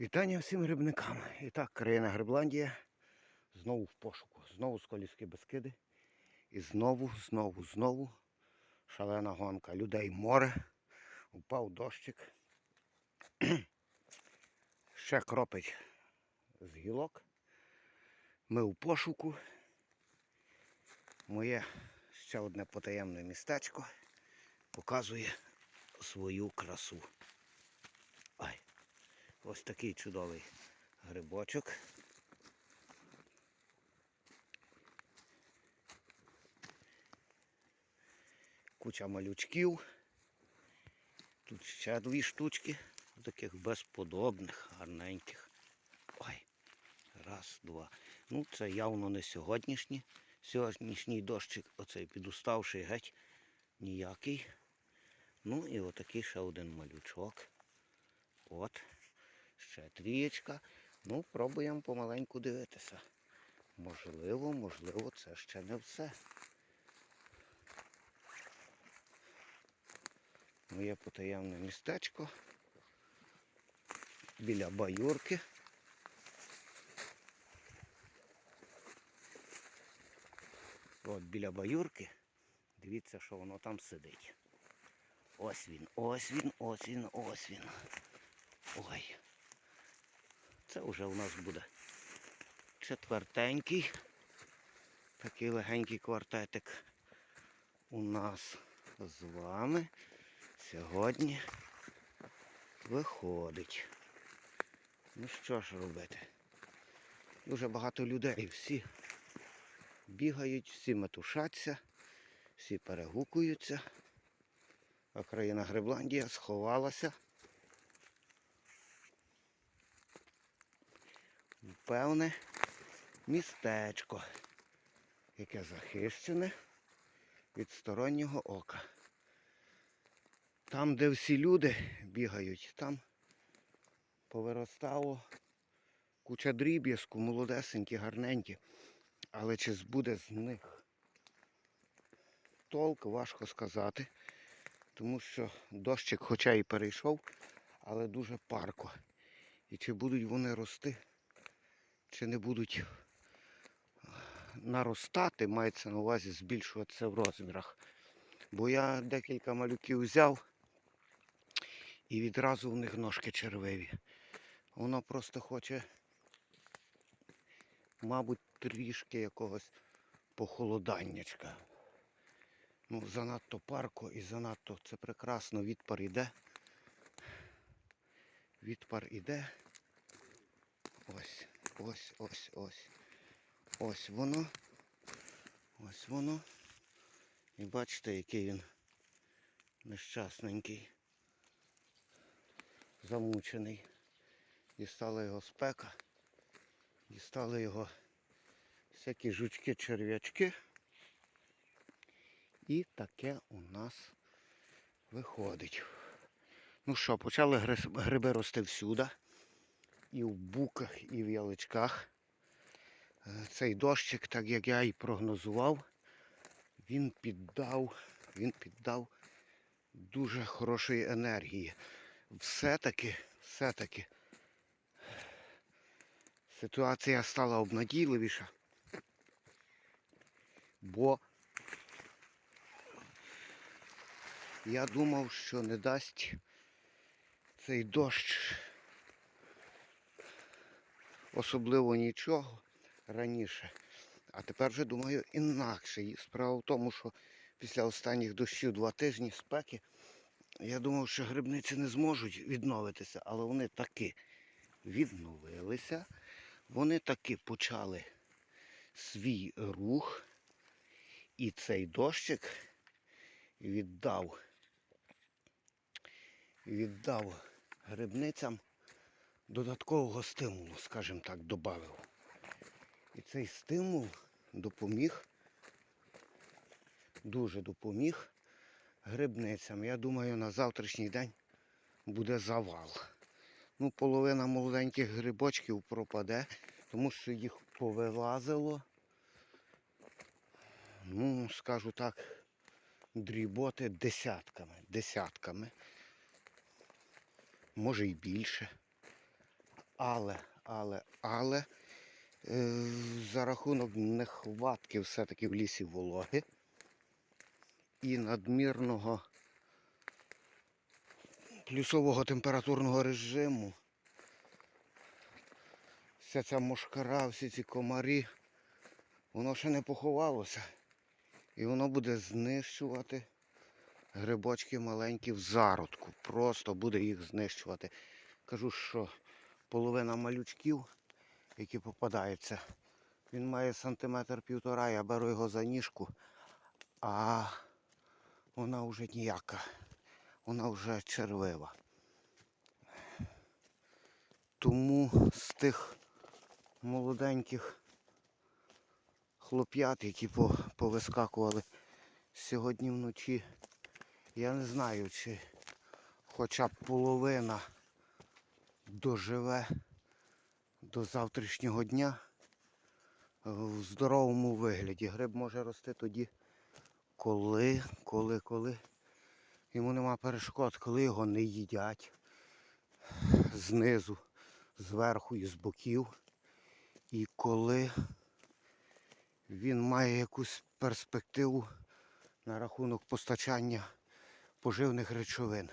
Вітання всім грибникам. І так, країна Грибландія знову в пошуку. Знову Сколівські Бескиди. І знову, знову, знову шалена гонка. Людей море. Упав дощик. Ще кропить з гілок. Ми у пошуку. Моє ще одне потаємне містечко показує свою красу. Ось такий чудовий грибочок. Куча малючків. Тут ще дві штучки, таких безподобних, гарненьких. Ой, раз, два. Ну, це явно не сьогоднішні. Сьогоднішній дощик, оцей підуставший геть ніякий. Ну і отакий ще один малючок. От. Ще трієчка. Ну, пробуємо помаленьку дивитися. Можливо, можливо, це ще не все. Моє потаємне містечко. Біля баюрки. От біля баюрки. Дивіться, що воно там сидить. Ось він, ось він, ось він, ось він. Ой. Це вже у нас буде четвертенький. Такий легенький квартетик у нас з вами сьогодні виходить. Ну що ж робити? Дуже багато людей, всі бігають, всі метушаться, всі перегукуються. А країна Грибландія сховалася. Певне містечко, яке захищене від стороннього ока. Там, де всі люди бігають, там повиростало куча дріб'язку, молодесенькі, гарненькі. Але чи збуде з них толк, важко сказати. Тому що дощик хоча і перейшов, але дуже парко. І чи будуть вони рости? Чи не будуть наростати, мається на увазі збільшуватися в розмірах. Бо я декілька малюків взяв і відразу в них ножки червиві. Воно просто хоче, мабуть, трішки якогось похолоданнячка. Ну, занадто парко і занадто це прекрасно, відпар іде. Відпар іде. Ось. Ось, ось, ось. Ось воно. Ось воно. І бачите, який він нещасненький. Замучений. Дістала його спека. Дістали його всякі жучки, черв'ячки. І таке у нас виходить. Ну що, почали гриби рости всюди і в буках, і в яличках. Е, Цей дощик, так як я і прогнозував, він піддав, він піддав дуже хорошої енергії. Все-таки, все-таки ситуація стала обнадійливіша, бо я думав, що не дасть цей дощ особливо нічого раніше. А тепер вже думаю інакше. І Справа в тому, що після останніх дощів два тижні спеки я думав, що грибниці не зможуть відновитися, але вони таки відновилися. Вони таки почали свій рух. І цей дощик віддав, віддав грибницям додаткового стимулу, скажімо так, додав. І цей стимул допоміг, дуже допоміг грибницям. Я думаю, на завтрашній день буде завал. Ну, половина молоденьких грибочків пропаде, тому що їх повилазило. Ну, скажу так, дріботи десятками, десятками. Може і більше. Але, але, але е, за рахунок нехватки все-таки в лісі вологи і надмірного плюсового температурного режиму. Вся ця мошкара, всі ці комарі, воно ще не поховалося. І воно буде знищувати грибочки маленькі в зародку. Просто буде їх знищувати. Кажу, що половина малючків, які попадаються, він має сантиметр півтора, я беру його за ніжку, а вона вже ніяка. Вона вже червива. Тому з тих молоденьких хлоп'ят, які повискакували сьогодні вночі, я не знаю, чи хоча б половина доживе до завтрашнього дня в здоровому вигляді. Гриб може рости тоді, коли, коли, коли йому нема перешкод, коли його не їдять знизу, зверху і з боків. І коли він має якусь перспективу на рахунок постачання поживних речовин.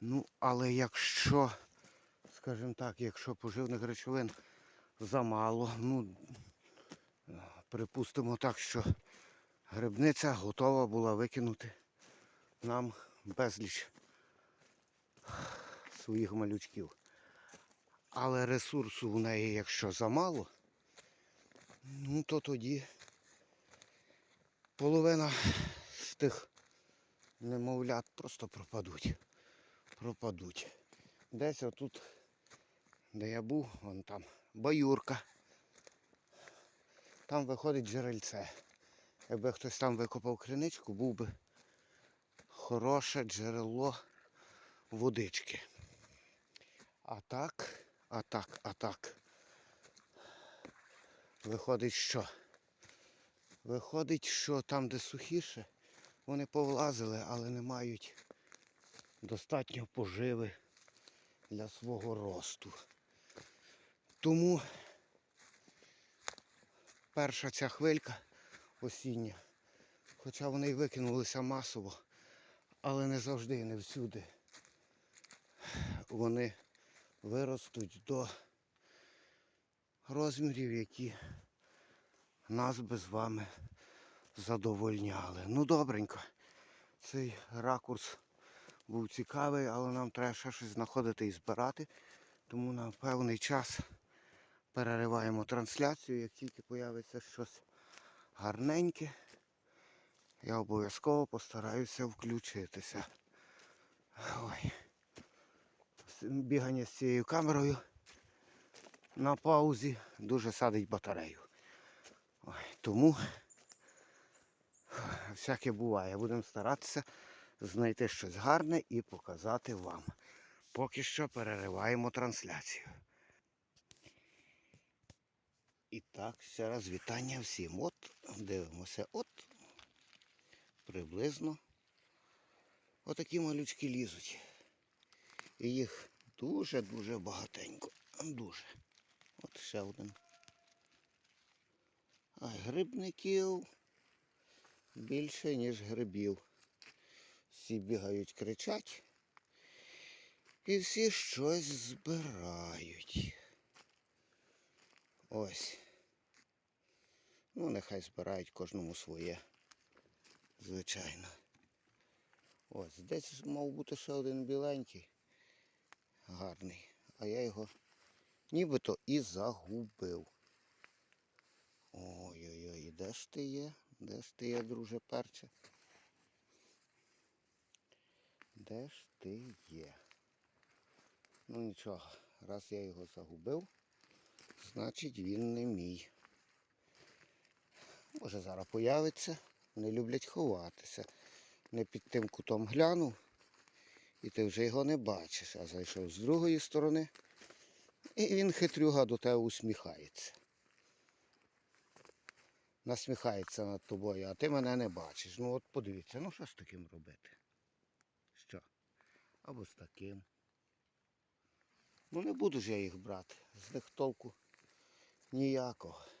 Ну, але якщо, скажімо так, якщо поживних речовин замало, ну, припустимо так, що грибниця готова була викинути нам безліч своїх малючків. Але ресурсу в неї, якщо замало, ну то тоді половина з тих немовлят просто пропадуть. Пропадуть. Десь отут, де я був, вон там баюрка. Там виходить джерельце. Якби хтось там викопав криничку, був би хороше джерело водички. А так, а так, а так. Виходить що? Виходить, що там, де сухіше, вони повлазили, але не мають достатньо поживи для свого росту. Тому перша ця хвилька осіння, хоча вони й викинулися масово, але не завжди і не всюди. Вони виростуть до розмірів, які нас би з вами задовольняли. Ну добренько. Цей ракурс був цікавий, але нам треба ще щось знаходити і збирати. Тому на певний час перериваємо трансляцію. Як тільки появиться щось гарненьке, я обов'язково постараюся включитися. Ой. Бігання з цією камерою на паузі дуже садить батарею. Ой, тому всяке буває. Будемо старатися знайти щось гарне і показати вам. Поки що перериваємо трансляцію. І так, ще раз вітання всім. От дивимося, от приблизно отакі малючки лізуть. І їх дуже-дуже багатенько. Дуже. От ще один. А грибників більше, ніж грибів. Всі бігають, кричать. І всі щось збирають. Ось. Ну, нехай збирають кожному своє. Звичайно. Ось, десь мав бути ще один біленький. Гарний. А я його нібито і загубив. Ой-ой-ой, де ж ти є? Де ж ти є, друже перче? Де ж ти є? Ну нічого, раз я його загубив, значить він не мій. Може зараз появиться, не люблять ховатися. Не під тим кутом глянув, і ти вже його не бачиш, а зайшов з другої сторони. І він хитрюга до тебе усміхається. Насміхається над тобою, а ти мене не бачиш. Ну от подивіться, ну що з таким робити? Що? Або з таким. Ну не буду ж я їх брати. З них толку ніякого.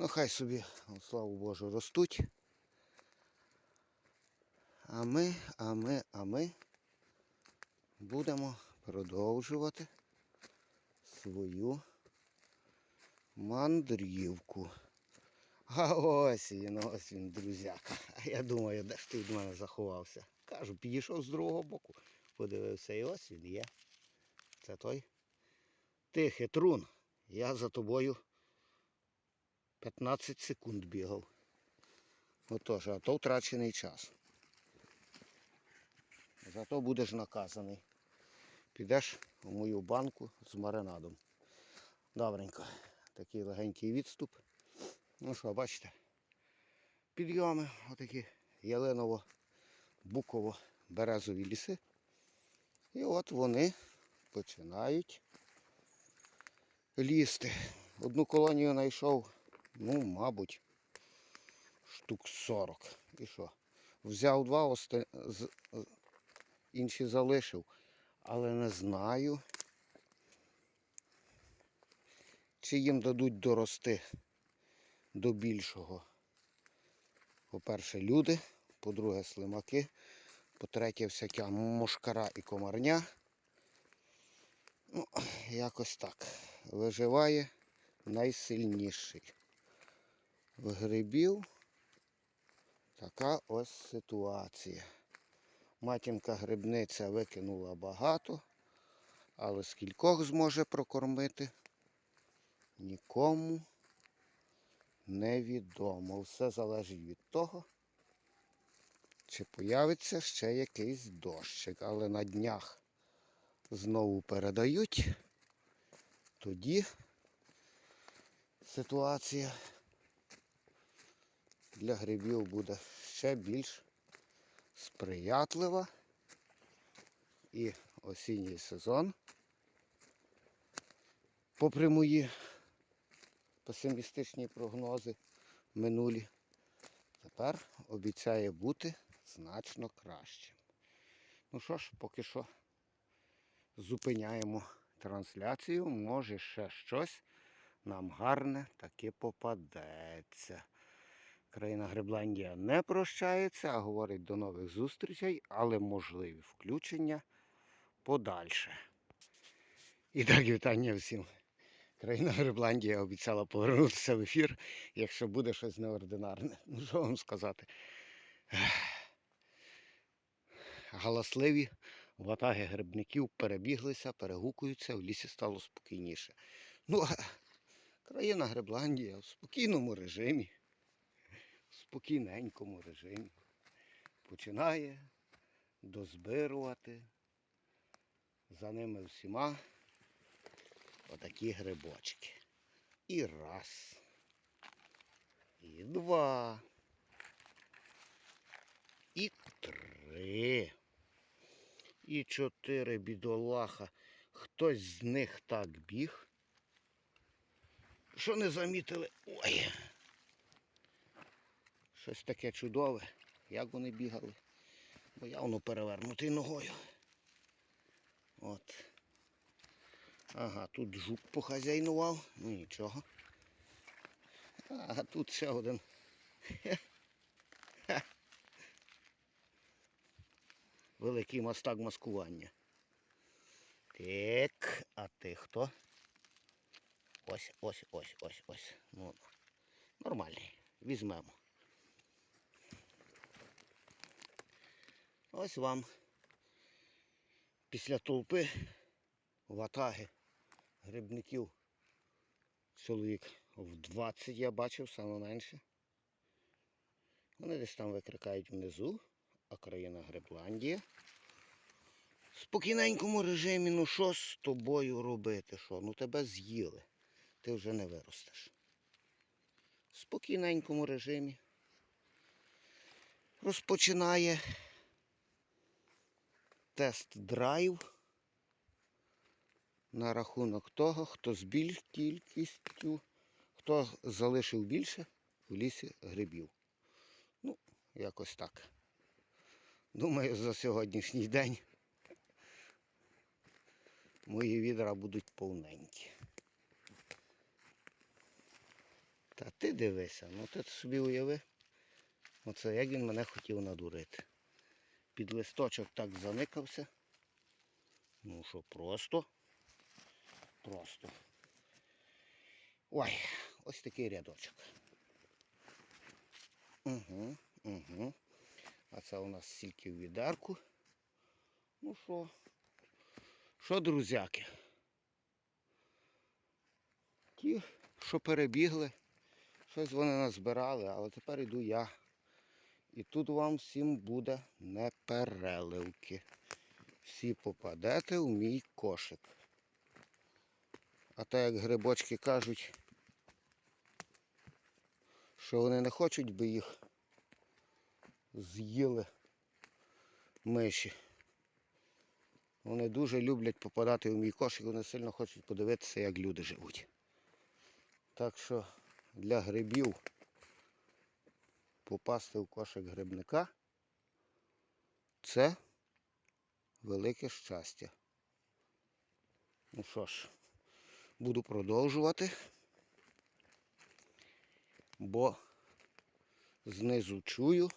Ну хай собі, слава Божу, ростуть. А ми, а ми, а ми будемо продовжувати свою мандрівку. А ось він, ось він, друзяка. А я думаю, де ж ти від мене заховався? Кажу, підійшов з другого боку, подивився, і ось він є. Це той. Ти хитрун, я за тобою 15 секунд бігав. Отож, а то втрачений час. Зато будеш наказаний. Підеш у мою банку з маринадом. Добренько. Такий легенький відступ. Ну що, бачите? Підйоми, отакі ялиново, буково, березові ліси. І от вони починають лізти. Одну колонію знайшов, ну, мабуть, штук 40. І що? Взяв два, оста... інші залишив. Але не знаю, чи їм дадуть дорости до більшого. По-перше, люди, по-друге, слимаки, по-третє, всяка мошкара і комарня. Ну, якось так. Виживає найсильніший. Грибів така ось ситуація. Матінка грибниця викинула багато, але скількох зможе прокормити, нікому невідомо. Все залежить від того, чи появиться ще якийсь дощик. Але на днях знову передають, тоді ситуація для грибів буде ще більш сприятлива. І осінній сезон, попри мої песимістичні прогнози минулі, тепер обіцяє бути значно кращим. Ну що ж, поки що зупиняємо трансляцію. Може ще щось нам гарне таки попадеться. Країна Гребландія не прощається, а говорить до нових зустрічей, але можливі включення подальше. І так, вітання всім. Країна Гребландія обіцяла повернутися в ефір, якщо буде щось неординарне. Ну що вам сказати? Галасливі ватаги грибників перебіглися, перегукуються, в лісі стало спокійніше. Ну, країна Гребландія в спокійному режимі, спокійненькому режимі починає дозбирувати за ними всіма отакі грибочки. І раз. І два. І три. І чотири бідолаха. Хтось з них так біг. Що не замітили? Ой. Щось таке чудове. Як вони бігали? Бо явно перевернутий ногою. От. Ага, тут жук похазяйнував, ну нічого. А тут ще один. Великий мастак маскування. Так, а ти хто? Ось, ось, ось, ось, ось. Ну, нормальний. Візьмемо. Ось вам після толпи ватаги грибників. Чоловік в 20 я бачив, саме менше. Вони десь там викрикають внизу, а країна Гребландія. В спокійненькому режимі, ну що з тобою робити? Що? Ну тебе з'їли. Ти вже не виростеш. В спокійненькому режимі. Розпочинає тест-драйв на рахунок того, хто з більш кількістю, хто залишив більше в лісі грибів. Ну, якось так. Думаю, за сьогоднішній день мої відра будуть повненькі. Та ти дивися, ну ти собі уяви. Оце як він мене хотів надурити. Під листочок так заникався. Ну що, просто. Просто. Ой, ось такий рядочок. Угу, угу. А це у нас стільки в відерку. Ну що? Що, друзяки? Ті, що перебігли, щось вони назбирали, але тепер іду я. І тут вам всім буде не переливки. Всі попадете у мій кошик. А так як грибочки кажуть, що вони не хочуть би їх з'їли миші. Вони дуже люблять попадати у мій кошик, вони сильно хочуть подивитися, як люди живуть. Так що для грибів попасти в кошик грибника це велике щастя. Ну що ж, буду продовжувати, бо знизу чую,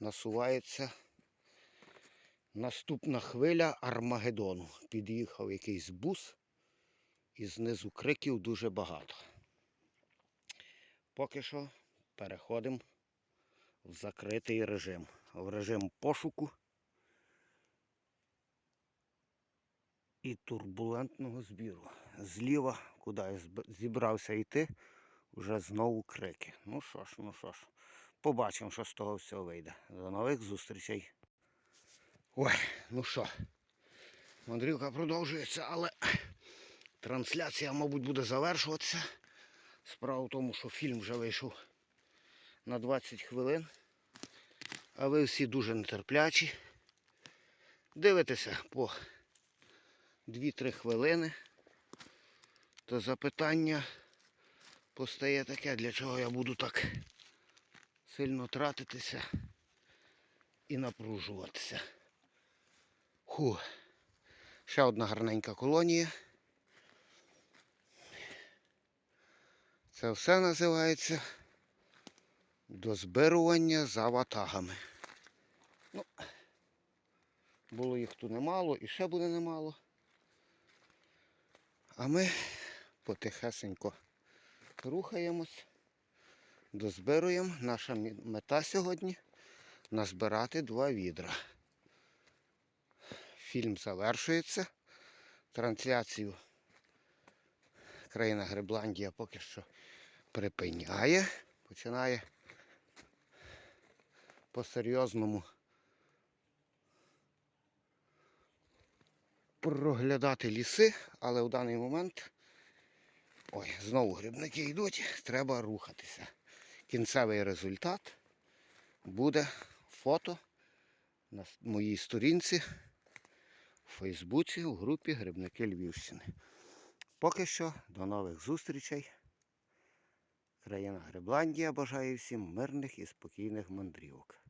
насувається наступна хвиля Армагеддону. Під'їхав якийсь бус і знизу криків дуже багато. Поки що переходимо в закритий режим, в режим пошуку і турбулентного збіру. Зліва, куди я зібрався йти, вже знову крики. Ну що ж, ну що ж, побачимо, що з того всього вийде. До нових зустрічей. Ой, ну що, мандрівка продовжується, але трансляція, мабуть, буде завершуватися. Справа в тому, що фільм вже вийшов на 20 хвилин. А ви всі дуже нетерплячі. Дивитеся по 2-3 хвилини. То запитання постає таке, для чого я буду так сильно тратитися і напружуватися. Ху. Ще одна гарненька колонія. Це все називається дозбирування за ватагами. Ну, було їх тут немало і ще буде немало. А ми потихесенько рухаємось, дозбируємо. Наша мета сьогодні назбирати два відра. Фільм завершується. Трансляцію країна Гребландія поки що припиняє. Починає по-серйозному проглядати ліси, але в даний момент ой, знову грибники йдуть, треба рухатися. Кінцевий результат буде фото на моїй сторінці у Фейсбуці у групі Грибники Львівщини. Поки що до нових зустрічей. Країна Гребландія бажає всім мирних і спокійних мандрівок.